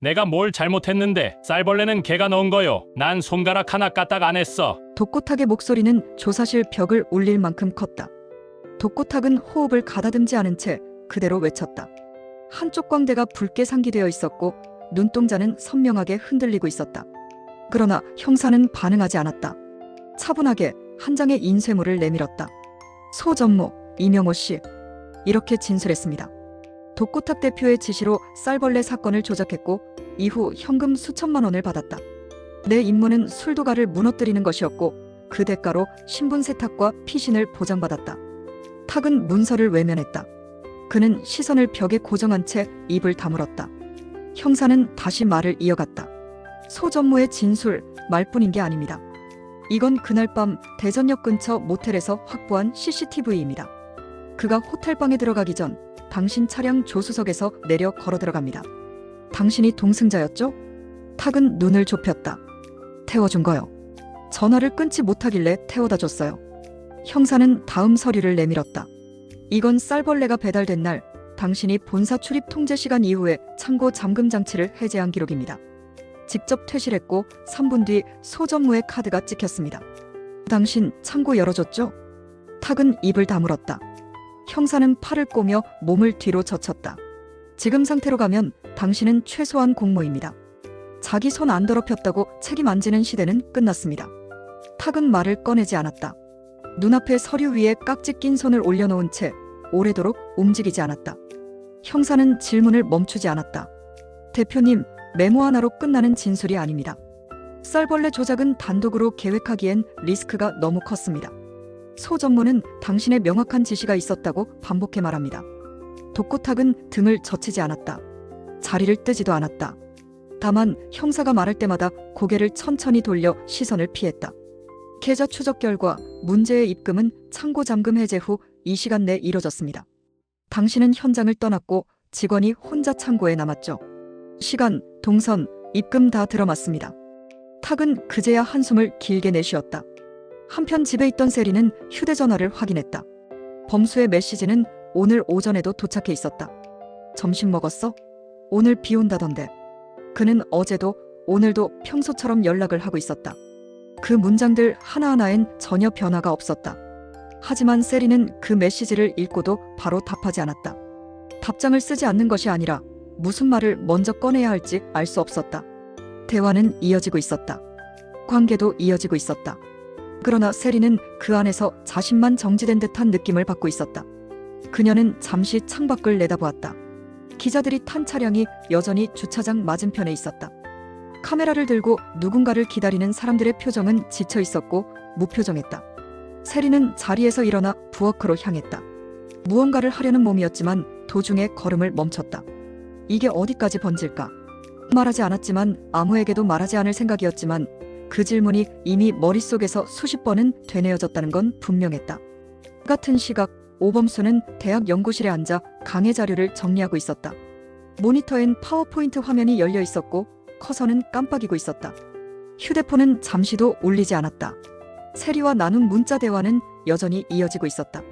내가 뭘 잘못했는데 쌀벌레는 걔가 넣은 거요. 난 손가락 하나 까딱 안 했어. 독고탁의 목소리는 조사실 벽을 울릴 만큼 컸다. 독고탁은 호흡을 가다듬지 않은 채 그대로 외쳤다. 한쪽 광대가 붉게 상기되어 있었고 눈동자는 선명하게 흔들리고 있었다. 그러나 형사는 반응하지 않았다. 차분하게 한 장의 인쇄물을 내밀었다. 소전무 이명호 씨 이렇게 진술했습니다. 독고탁 대표의 지시로 쌀벌레 사건을 조작했고 이후 현금 수천만 원을 받았다. 내 임무는 술도가를 무너뜨리는 것이었고 그 대가로 신분 세탁과 피신을 보장받았다. 탁은 문서를 외면했다. 그는 시선을 벽에 고정한 채 입을 다물었다. 형사는 다시 말을 이어갔다. 소 전무의 진술 말뿐인 게 아닙니다. 이건 그날 밤 대전역 근처 모텔에서 확보한 CCTV입니다. 그가 호텔방에 들어가기 전 당신 차량 조수석에서 내려 걸어 들어갑니다. 당신이 동승자였죠? 탁은 눈을 좁혔다. 태워준 거요. 전화를 끊지 못하길래 태워다 줬어요. 형사는 다음 서류를 내밀었다. 이건 쌀벌레가 배달된 날 당신이 본사 출입 통제 시간 이후에 창고 잠금 장치를 해제한 기록입니다. 직접 퇴실했고 3분 뒤 소전무의 카드가 찍혔습니다. 당신 창고 열어줬죠? 탁은 입을 다물었다. 형사는 팔을 꼬며 몸을 뒤로 젖혔다. 지금 상태로 가면 당신은 최소한 공모입니다. 자기 손 안 더럽혔다고 책임 안 지는 시대는 끝났습니다. 탁은 말을 꺼내지 않았다. 눈앞에 서류 위에 깍지 낀 손을 올려놓은 채 오래도록 움직이지 않았다. 형사는 질문을 멈추지 않았다. 대표님, 메모 하나로 끝나는 진술이 아닙니다. 쌀벌레 조작은 단독으로 계획하기엔 리스크가 너무 컸습니다. 소 전무는 당신의 명확한 지시가 있었다고 반복해 말합니다. 독고탁은 등을 젖히지 않았다. 자리를 뜨지도 않았다. 다만 형사가 말할 때마다 고개를 천천히 돌려 시선을 피했다. 계좌 추적 결과 문제의 입금은 창고 잠금 해제 후이 시간 내 이뤄졌습니다. 당신은 현장을 떠났고 직원이 혼자 창고에 남았죠. 시간, 동선, 입금 다 들어맞습니다. 탁은 그제야 한숨을 길게 내쉬었다. 한편 집에 있던 세리는 휴대전화를 확인했다. 범수의 메시지는 오늘 오전에도 도착해 있었다. 점심 먹었어? 오늘 비 온다던데. 그는 어제도 오늘도 평소처럼 연락을 하고 있었다. 그 문장들 하나하나엔 전혀 변화가 없었다. 하지만 세리는 그 메시지를 읽고도 바로 답하지 않았다. 답장을 쓰지 않는 것이 아니라 무슨 말을 먼저 꺼내야 할지 알 수 없었다. 대화는 이어지고 있었다. 관계도 이어지고 있었다. 그러나 세리는 그 안에서 자신만 정지된 듯한 느낌을 받고 있었다. 그녀는 잠시 창밖을 내다보았다. 기자들이 탄 차량이 여전히 주차장 맞은편에 있었다. 카메라를 들고 누군가를 기다리는 사람들의 표정은 지쳐 있었고 무표정했다. 세리는 자리에서 일어나 부엌으로 향했다. 무언가를 하려는 몸이었지만 도중에 걸음을 멈췄다. 이게 어디까지 번질까? 말하지 않았지만 아무에게도 말하지 않을 생각이었지만 그 질문이 이미 머릿속에서 수십 번은 되뇌어졌다는 건 분명했다. 같은 시각 오범수는 대학 연구실에 앉아 강의 자료를 정리하고 있었다. 모니터엔 파워포인트 화면이 열려 있었고 커서는 깜빡이고 있었다. 휴대폰은 잠시도 울리지 않았다. 세리와 나눈 문자 대화는 여전히 이어지고 있었다.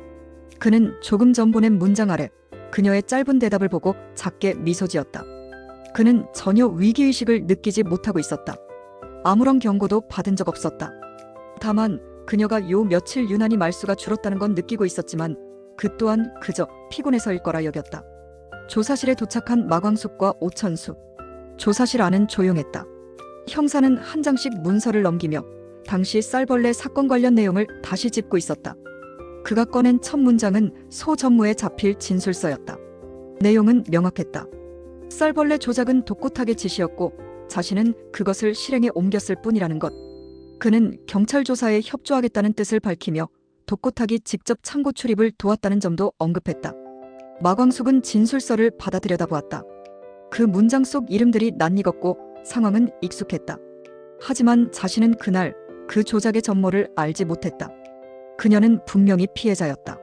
그는 조금 전 보낸 문장 아래 그녀의 짧은 대답을 보고 작게 미소 지었다. 그는 전혀 위기의식을 느끼지 못하고 있었다. 아무런 경고도 받은 적 없었다. 다만 그녀가 요 며칠 유난히 말수가 줄었다는 건 느끼고 있었지만 그 또한 그저 피곤해서일 거라 여겼다. 조사실에 도착한 마광숙과 오천수. 조사실 안은 조용했다. 형사는 한 장씩 문서를 넘기며 당시 쌀벌레 사건 관련 내용을 다시 짚고 있었다. 그가 꺼낸 첫 문장은 소 전무에 잡힐 진술서였다. 내용은 명확했다. 쌀벌레 조작은 독고탁의 지시였고 자신은 그것을 실행에 옮겼을 뿐이라는 것. 그는 경찰 조사에 협조하겠다는 뜻을 밝히며 독고탁이 직접 창고 출입을 도왔다는 점도 언급했다. 마광숙은 진술서를 받아 들여다보았다. 그 문장 속 이름들이 낯익었고 상황은 익숙했다. 하지만 자신은 그날 그 조작의 전모를 알지 못했다. 그녀는 분명히 피해자였다.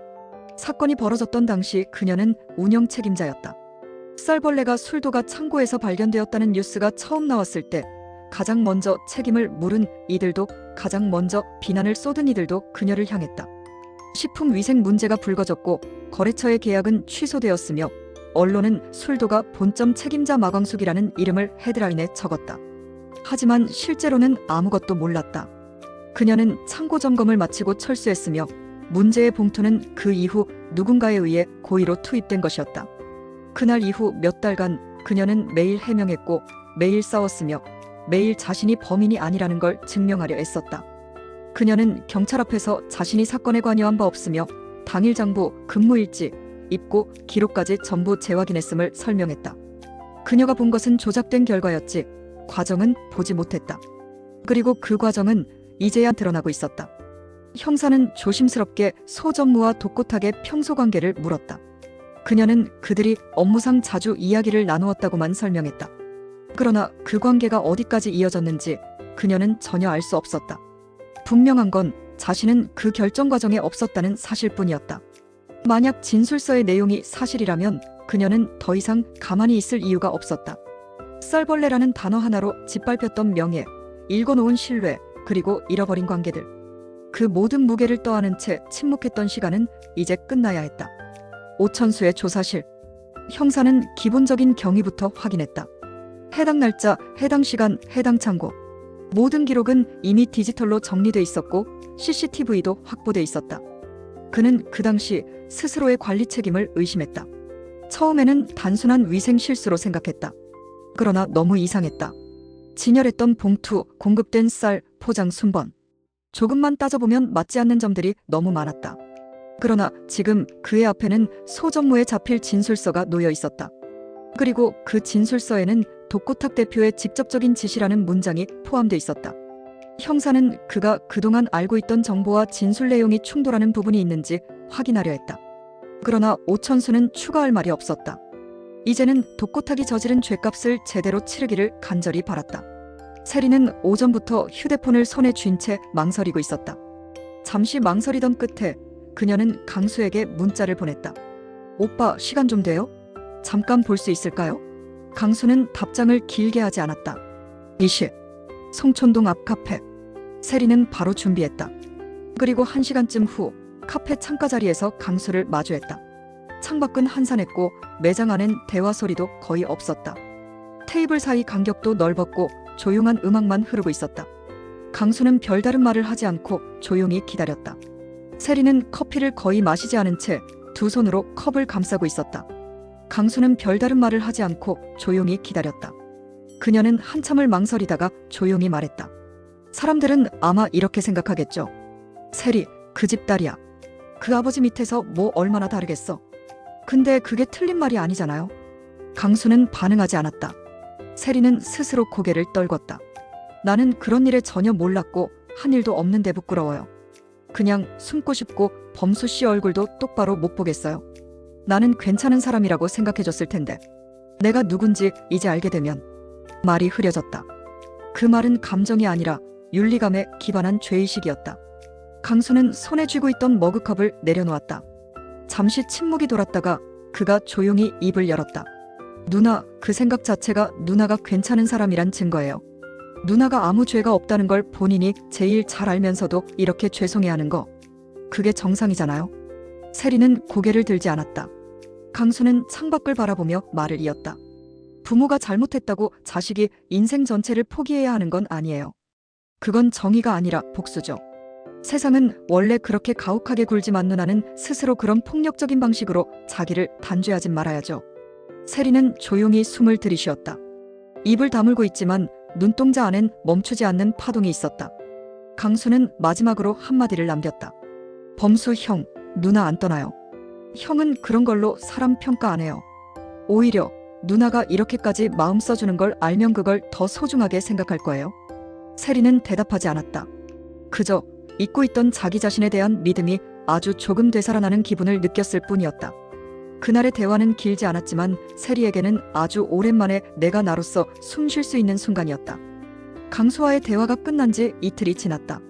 사건이 벌어졌던 당시 그녀는 운영 책임자였다. 쌀벌레가 술도가 창고에서 발견되었다는 뉴스가 처음 나왔을 때 가장 먼저 책임을 물은 이들도 가장 먼저 비난을 쏟은 이들도 그녀를 향했다. 식품 위생 문제가 불거졌고 거래처의 계약은 취소되었으며 언론은 술도가 본점 책임자 마광숙이라는 이름을 헤드라인에 적었다. 하지만 실제로는 아무것도 몰랐다. 그녀는 창고 점검을 마치고 철수했으며 문제의 봉투는 그 이후 누군가에 의해 고의로 투입된 것이었다. 그날 이후 몇 달간 그녀는 매일 해명했고 매일 싸웠으며 매일 자신이 범인이 아니라는 걸 증명하려 애썼다. 그녀는 경찰 앞에서 자신이 사건에 관여한 바 없으며 당일 장부, 근무일지, 입고 기록까지 전부 재확인했음을 설명했다. 그녀가 본 것은 조작된 결과였지 과정은 보지 못했다. 그리고 그 과정은 이제야 드러나고 있었다. 형사는 조심스럽게 소정무와 독고탁의 평소 관계를 물었다. 그녀는 그들이 업무상 자주 이야기를 나누었다고만 설명했다. 그러나 그 관계가 어디까지 이어졌는지 그녀는 전혀 알 수 없었다. 분명한 건 자신은 그 결정 과정에 없었다는 사실뿐이었다. 만약 진술서의 내용이 사실이라면 그녀는 더 이상 가만히 있을 이유가 없었다. 썰벌레라는 단어 하나로 짓밟혔던 명예, 읽어놓은 신뢰, 그리고 잃어버린 관계들. 그 모든 무게를 떠안은 채 침묵했던 시간은 이제 끝나야 했다. 오천수의 조사실. 형사는 기본적인 경위부터 확인했다. 해당 날짜, 해당 시간, 해당 창고. 모든 기록은 이미 디지털로 정리돼 있었고 CCTV도 확보돼 있었다. 그는 그 당시 스스로의 관리 책임을 의심했다. 처음에는 단순한 위생 실수로 생각했다. 그러나 너무 이상했다. 진열했던 봉투, 공급된 쌀, 포장 순번. 조금만 따져보면 맞지 않는 점들이 너무 많았다. 그러나 지금 그의 앞에는 소전무에 잡힐 진술서가 놓여 있었다. 그리고 그 진술서에는 독고탁 대표의 직접적인 지시라는 문장이 포함돼 있었다. 형사는 그가 그동안 알고 있던 정보와 진술 내용이 충돌하는 부분이 있는지 확인하려 했다. 그러나 오천수는 추가할 말이 없었다. 이제는 독고탁이 저지른 죄값을 제대로 치르기를 간절히 바랐다. 세리는 오전부터 휴대폰을 손에 쥔 채 망설이고 있었다. 잠시 망설이던 끝에 그녀는 강수에게 문자를 보냈다. 오빠, 시간 좀 돼요? 잠깐 볼 수 있을까요? 강수는 답장을 길게 하지 않았다. 이시, 송촌동 앞 카페. 세리는 바로 준비했다. 그리고 한 시간쯤 후 카페 창가 자리에서 강수를 마주했다. 창밖은 한산했고 매장 안엔 대화 소리도 거의 없었다. 테이블 사이 간격도 넓었고 조용한 음악만 흐르고 있었다. 강수는 별다른 말을 하지 않고 조용히 기다렸다. 세리는 커피를 거의 마시지 않은 채 두 손으로 컵을 감싸고 있었다. 강수는 별다른 말을 하지 않고 조용히 기다렸다. 그녀는 한참을 망설이다가 조용히 말했다. 사람들은 아마 이렇게 생각하겠죠. 세리, 그 집 딸이야. 그 아버지 밑에서 뭐 얼마나 다르겠어. 근데 그게 틀린 말이 아니잖아요. 강수는 반응하지 않았다. 세리는 스스로 고개를 떨궜다. 나는 그런 일에 전혀 몰랐고 한 일도 없는데 부끄러워요. 그냥 숨고 싶고 범수 씨 얼굴도 똑바로 못 보겠어요. 나는 괜찮은 사람이라고 생각해줬을 텐데. 내가 누군지 이제 알게 되면 말이 흐려졌다. 그 말은 감정이 아니라 윤리감에 기반한 죄의식이었다. 강수는 손에 쥐고 있던 머그컵을 내려놓았다. 잠시 침묵이 돌았다가 그가 조용히 입을 열었다. 누나, 그 생각 자체가 누나가 괜찮은 사람이란 증거예요. 누나가 아무 죄가 없다는 걸 본인이 제일 잘 알면서도 이렇게 죄송해하는 거. 그게 정상이잖아요. 세리는 고개를 들지 않았다. 강수는 창밖을 바라보며 말을 이었다. 부모가 잘못했다고 자식이 인생 전체를 포기해야 하는 건 아니에요. 그건 정의가 아니라 복수죠. 세상은 원래 그렇게 가혹하게 굴지만 누나는 스스로 그런 폭력적인 방식으로 자기를 단죄하지 말아야죠. 세리는 조용히 숨을 들이쉬었다. 입을 다물고 있지만 눈동자 안엔 멈추지 않는 파동이 있었다. 강수는 마지막으로 한마디를 남겼다. 범수 형, 누나 안 떠나요. 형은 그런 걸로 사람 평가 안 해요. 오히려 누나가 이렇게까지 마음 써주는 걸 알면 그걸 더 소중하게 생각할 거예요. 세리는 대답하지 않았다. 그저 잊고 있던 자기 자신에 대한 믿음이 아주 조금 되살아나는 기분을 느꼈을 뿐이었다. 그날의 대화는 길지 않았지만 세리에게는 아주 오랜만에 내가 나로서 숨 쉴 수 있는 순간이었다. 강수와의 대화가 끝난 지 이틀이 지났다.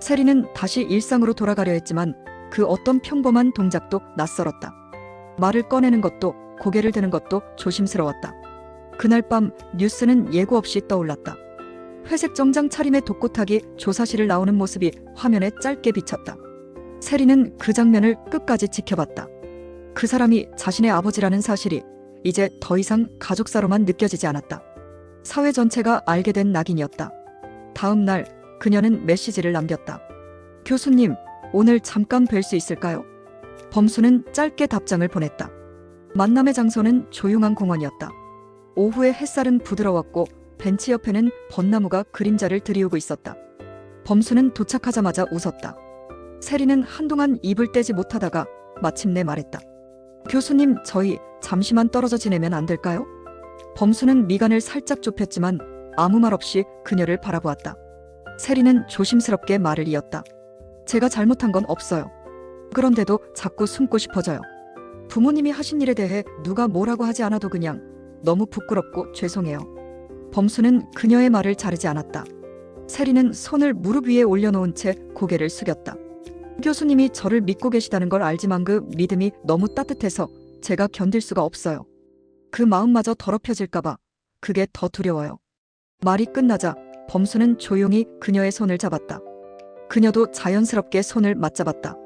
세리는 다시 일상으로 돌아가려 했지만 그 어떤 평범한 동작도 낯설었다. 말을 꺼내는 것도 고개를 드는 것도 조심스러웠다. 그날 밤 뉴스는 예고 없이 떠올랐다. 회색 정장 차림의 독고탁이 조사실을 나오는 모습이 화면에 짧게 비쳤다. 세리는 그 장면을 끝까지 지켜봤다. 그 사람이 자신의 아버지라는 사실이 이제 더 이상 가족사로만 느껴지지 않았다. 사회 전체가 알게 된 낙인이었다. 다음 날 그녀는 메시지를 남겼다. 교수님, 오늘 잠깐 뵐 수 있을까요? 범수는 짧게 답장을 보냈다. 만남의 장소는 조용한 공원이었다. 오후의 햇살은 부드러웠고 벤치 옆에는 벚나무가 그림자를 들이우고 있었다. 범수는 도착하자마자 웃었다. 세리는 한동안 입을 떼지 못하다가 마침내 말했다. 교수님, 저희 잠시만 떨어져 지내면 안 될까요? 범수는 미간을 살짝 좁혔지만 아무 말 없이 그녀를 바라보았다. 세리는 조심스럽게 말을 이었다. 제가 잘못한 건 없어요. 그런데도 자꾸 숨고 싶어져요. 부모님이 하신 일에 대해 누가 뭐라고 하지 않아도 그냥 너무 부끄럽고 죄송해요. 범수는 그녀의 말을 자르지 않았다. 세리는 손을 무릎 위에 올려놓은 채 고개를 숙였다. 교수님이 저를 믿고 계시다는 걸 알지만 그 믿음이 너무 따뜻해서 제가 견딜 수가 없어요. 그 마음마저 더럽혀질까봐 그게 더 두려워요. 말이 끝나자 범수는 조용히 그녀의 손을 잡았다. 그녀도 자연스럽게 손을 맞잡았다.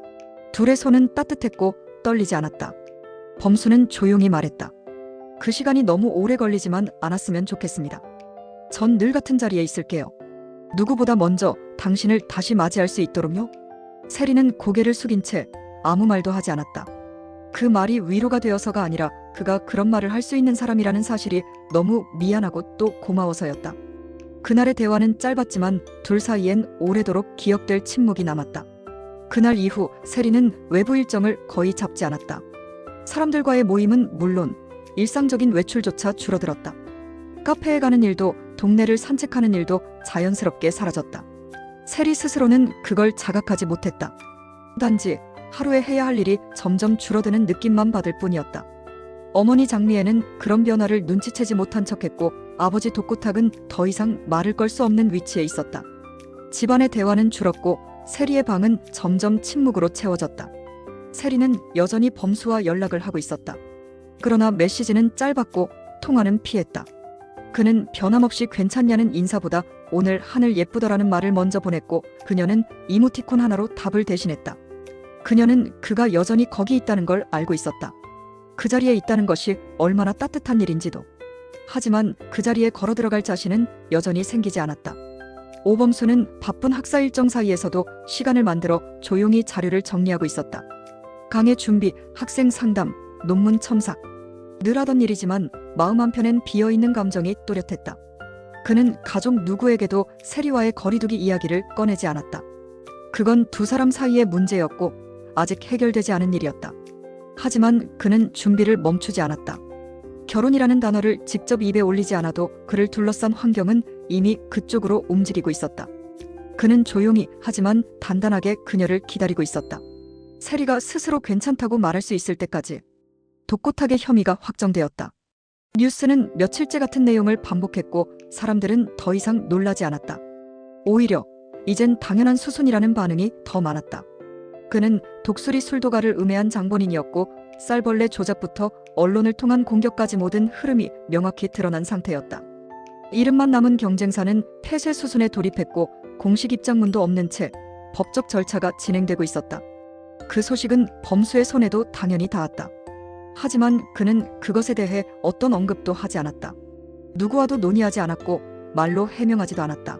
둘의 손은 따뜻했고 떨리지 않았다. 범수는 조용히 말했다. 그 시간이 너무 오래 걸리지만 않았으면 좋겠습니다. 전 늘 같은 자리에 있을게요. 누구보다 먼저 당신을 다시 맞이할 수 있도록요. 세리는 고개를 숙인 채 아무 말도 하지 않았다. 그 말이 위로가 되어서가 아니라 그가 그런 말을 할 수 있는 사람이라는 사실이 너무 미안하고 또 고마워서였다. 그날의 대화는 짧았지만 둘 사이엔 오래도록 기억될 침묵이 남았다. 그날 이후 세리는 외부 일정을 거의 잡지 않았다. 사람들과의 모임은 물론 일상적인 외출조차 줄어들었다. 카페에 가는 일도 동네를 산책하는 일도 자연스럽게 사라졌다. 세리 스스로는 그걸 자각하지 못했다. 단지 하루에 해야 할 일이 점점 줄어드는 느낌만 받을 뿐이었다. 어머니 장미애는 그런 변화를 눈치채지 못한 척했고 아버지 독고탁은 더 이상 말을 걸 수 없는 위치에 있었다. 집안의 대화는 줄었고 세리의 방은 점점 침묵으로 채워졌다. 세리는 여전히 범수와 연락을 하고 있었다. 그러나 메시지는 짧았고 통화는 피했다. 그는 변함없이 괜찮냐는 인사보다 오늘 하늘 예쁘더라는 말을 먼저 보냈고 그녀는 이모티콘 하나로 답을 대신했다. 그녀는 그가 여전히 거기 있다는 걸 알고 있었다. 그 자리에 있다는 것이 얼마나 따뜻한 일인지도. 하지만 그 자리에 걸어 들어갈 자신은 여전히 생기지 않았다. 오범수는 바쁜 학사 일정 사이에서도 시간을 만들어 조용히 자료를 정리하고 있었다. 강의 준비, 학생 상담, 논문 첨삭. 늘 하던 일이지만 마음 한편엔 비어있는 감정이 또렷했다. 그는 가족 누구에게도 세리와의 거리두기 이야기를 꺼내지 않았다. 그건 두 사람 사이의 문제였고 아직 해결되지 않은 일이었다. 하지만 그는 준비를 멈추지 않았다. 결혼이라는 단어를 직접 입에 올리지 않아도 그를 둘러싼 환경은 이미 그쪽으로 움직이고 있었다. 그는 조용히 하지만 단단하게 그녀를 기다리고 있었다. 세리가 스스로 괜찮다고 말할 수 있을 때까지 독고탁의 혐의가 확정되었다. 뉴스는 며칠째 같은 내용을 반복했고 사람들은 더 이상 놀라지 않았다. 오히려 이젠 당연한 수순이라는 반응이 더 많았다. 그는 독수리 술도가를 음해한 장본인이었고 쌀벌레 조작부터 언론을 통한 공격까지 모든 흐름이 명확히 드러난 상태였다. 이름만 남은 경쟁사는 폐쇄 수순에 돌입했고 공식 입장문도 없는 채 법적 절차가 진행되고 있었다. 그 소식은 범수의 손에도 당연히 닿았다. 하지만 그는 그것에 대해 어떤 언급도 하지 않았다. 누구와도 논의하지 않았고 말로 해명하지도 않았다.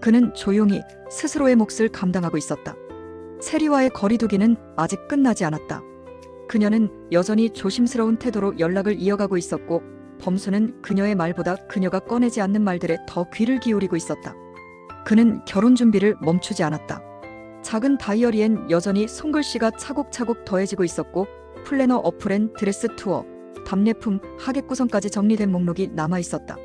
그는 조용히 스스로의 몫을 감당하고 있었다. 세리와의 거리두기는 아직 끝나지 않았다. 그녀는 여전히 조심스러운 태도로 연락을 이어가고 있었고 범수는 그녀의 말보다 그녀가 꺼내지 않는 말들에 더 귀를 기울이고 있었다. 그는 결혼 준비를 멈추지 않았다. 작은 다이어리엔 여전히 손글씨가 차곡차곡 더해지고 있었고 플래너 어플엔 드레스 투어, 답례품, 하객 구성까지 정리된 목록이 남아 있었다.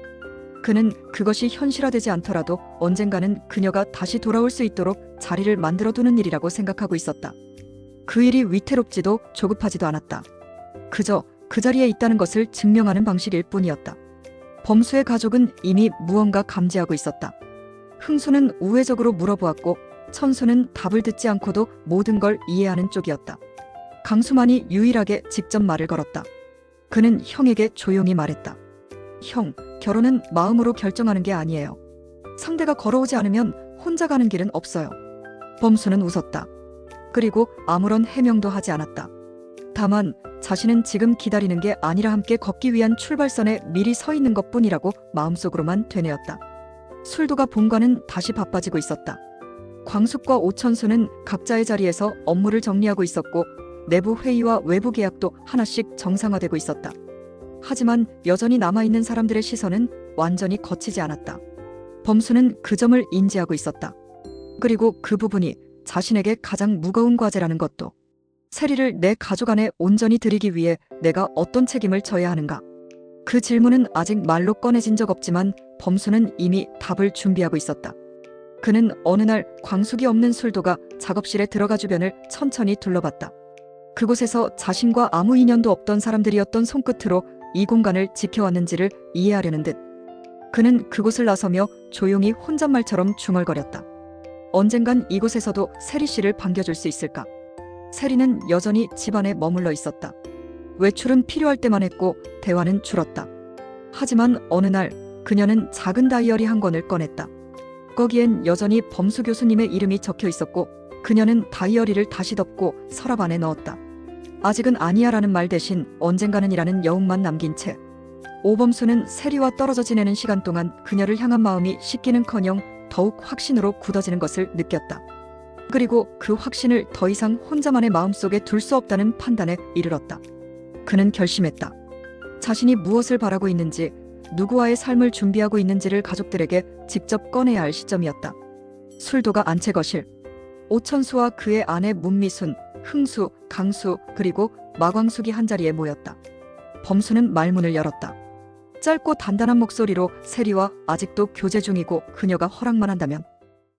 그는 그것이 현실화되지 않더라도 언젠가는 그녀가 다시 돌아올 수 있도록 자리를 만들어 두는 일이라고 생각하고 있었다. 그 일이 위태롭지도 조급하지도 않았다. 그저 그 자리에 있다는 것을 증명하는 방식일 뿐이었다. 범수의 가족은 이미 무언가 감지하고 있었다. 흥수는 우회적으로 물어보았고 천수는 답을 듣지 않고도 모든 걸 이해하는 쪽이었다. 강수만이 유일하게 직접 말을 걸었다. 그는 형에게 조용히 말했다. 형, 결혼은 마음으로 결정하는 게 아니에요. 상대가 걸어오지 않으면 혼자 가는 길은 없어요. 범수는 웃었다. 그리고 아무런 해명도 하지 않았다. 다만 자신은 지금 기다리는 게 아니라 함께 걷기 위한 출발선에 미리 서 있는 것 뿐이라고 마음속으로만 되뇌었다. 술도가 본관은 다시 바빠지고 있었다. 광숙과 오천수는 각자의 자리에서 업무를 정리하고 있었고 내부 회의와 외부 계약도 하나씩 정상화되고 있었다. 하지만 여전히 남아있는 사람들의 시선은 완전히 거치지 않았다. 범수는 그 점을 인지하고 있었다. 그리고 그 부분이 자신에게 가장 무거운 과제라는 것도. 세리를 내 가족 안에 온전히 들이기 위해 내가 어떤 책임을 져야 하는가? 그 질문은 아직 말로 꺼내진 적 없지만 범수는 이미 답을 준비하고 있었다. 그는 어느 날 광숙이 없는 술도가 작업실에 들어가 주변을 천천히 둘러봤다. 그곳에서 자신과 아무 인연도 없던 사람들이었던 손끝으로 이 공간을 지켜왔는지를 이해하려는 듯. 그는 그곳을 나서며 조용히 혼잣말처럼 중얼거렸다. 언젠간 이곳에서도 세리 씨를 반겨줄 수 있을까? 세리는 여전히 집안에 머물러 있었다. 외출은 필요할 때만 했고 대화는 줄었다. 하지만 어느 날 그녀는 작은 다이어리 한 권을 꺼냈다. 거기엔 여전히 범수 교수님의 이름이 적혀 있었고 그녀는 다이어리를 다시 덮고 서랍 안에 넣었다. 아직은 아니야라는 말 대신 언젠가는이라는 여운만 남긴 채 오범수는 세리와 떨어져 지내는 시간 동안 그녀를 향한 마음이 식기는커녕 더욱 확신으로 굳어지는 것을 느꼈다. 그리고 그 확신을 더 이상 혼자만의 마음속에 둘 수 없다는 판단에 이르렀다. 그는 결심했다. 자신이 무엇을 바라고 있는지, 누구와의 삶을 준비하고 있는지를 가족들에게 직접 꺼내야 할 시점이었다. 술도가 안채 거실. 오천수와 그의 아내 문미순, 흥수, 강수, 그리고 마광숙이 한자리에 모였다. 범수는 말문을 열었다. 짧고 단단한 목소리로 세리와 아직도 교제 중이고 그녀가 허락만 한다면